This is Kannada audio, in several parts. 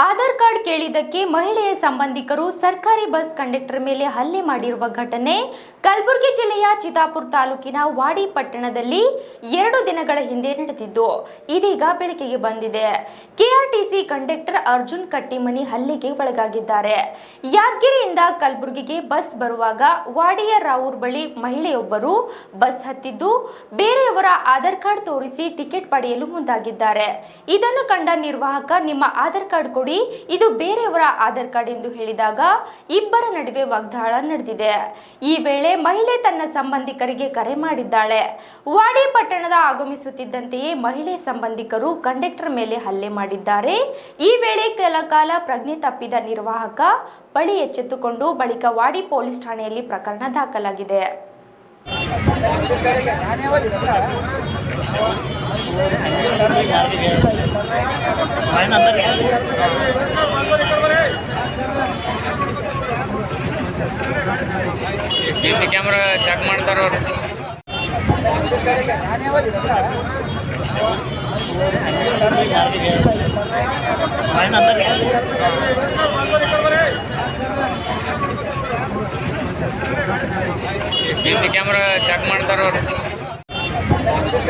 ಆಧಾರ್ ಕಾರ್ಡ್ ಕೇಳಿದ್ದಕ್ಕೆ ಮಹಿಳೆಯ ಸಂಬಂಧಿಕರು ಸರ್ಕಾರಿ ಬಸ್ ಕಂಡಕ್ಟರ್ ಮೇಲೆ ಹಲ್ಲೆ ಮಾಡಿರುವ ಘಟನೆ ಕಲಬುರಗಿ ಜಿಲ್ಲೆಯ ಚಿತಾಪುರ ತಾಲೂಕಿನ ವಾಡಿ ಪಟ್ಟಣದಲ್ಲಿ ಎರಡು ದಿನಗಳ ಹಿಂದೆ ನಡೆದಿದ್ದು, ಇದೀಗ ಬೆಳಕಿಗೆ ಬಂದಿದೆ. ಕೆಆರ್ಟಿಸಿ ಕಂಡಕ್ಟರ್ ಅರ್ಜುನ್ ಕಟ್ಟಿಮನಿ ಹಲ್ಲೆಗೆ ಒಳಗಾಗಿದ್ದಾರೆ. ಯಾದಗಿರಿಯಿಂದ ಕಲಬುರಗಿಗೆ ಬಸ್ ಬರುವಾಗ ವಾಡಿಯ ರಾವೂರ್ ಬಳಿ ಮಹಿಳೆಯೊಬ್ಬರು ಬಸ್ ಹತ್ತಿದ್ದು, ಬೇರೆಯವರ ಆಧಾರ್ ಕಾರ್ಡ್ ತೋರಿಸಿ ಟಿಕೆಟ್ ಪಡೆಯಲು ಮುಂದಾಗಿದ್ದಾರೆ. ಇದನ್ನು ಕಂಡ ನಿರ್ವಾಹಕ, ನಿಮ್ಮ ಆಧಾರ್ ಕಾರ್ಡ್ ಕೊಡಿ ಇದು ಬೇರೆಯವರ ಆಧಾರ್ ಕಾರ್ಡ್ ಎಂದು ಹೇಳಿದಾಗ ಇಬ್ಬರ ನಡುವೆ ವಾಗ್ದಾಳ ನಡೆದಿದೆ. ಈ ವೇಳೆ ಮಹಿಳೆ ತನ್ನ ಸಂಬಂಧಿಕರಿಗೆ ಕರೆ ಮಾಡಿದ್ದಾಳೆ. ವಾಡಿ ಪಟ್ಟಣದ ಆಗಮಿಸುತ್ತಿದ್ದಂತೆಯೇ ಮಹಿಳೆ ಸಂಬಂಧಿಕರು ಕಂಡಕ್ಟರ್ ಮೇಲೆ ಹಲ್ಲೆ ಮಾಡಿದ್ದಾರೆ. ಈ ವೇಳೆ ಕೆಲ ಕಾಲ ಪ್ರಜ್ಞೆ ತಪ್ಪಿದ ನಿರ್ವಾಹಕ ಬಳಿ ಎಚ್ಚೆತ್ತುಕೊಂಡು ಬಳಿಕ ವಾಡಿ ಪೊಲೀಸ್ ಠಾಣೆಯಲ್ಲಿ ಪ್ರಕರಣ ದಾಖಲಾಗಿದೆ. ఆయన అందరికి ಸಿ ಕ್ಯಾಮ್ರಾ ಚೆಕ್ ಮಾಡ್ತಾರ ಅವ್ರು ఆయన అందరికి ಸಿ ಕ್ಯಾಮ್ರಾ ಚೆಕ್ ಮಾಡ್ತಾರ ಅವ್ರು ఆయన అందరికి ಸಿ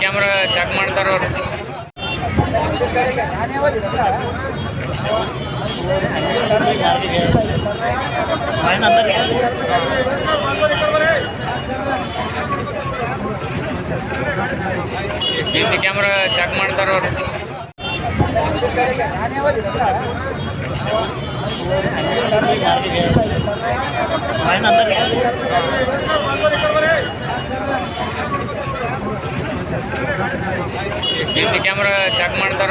ಕ್ಯಾಮ್ರಾ ಚೆಕ್ ಮಾಡ್ತಾರ ಅವ್ರು. ಕ್ಯಾಮ್ರಾ ಚೆಕ್ ಮಾಡ್ತಾರ ಕ್ಯಾಮ್ರಾ ಚೆಕ್ ಮಾಡ್ತಾರ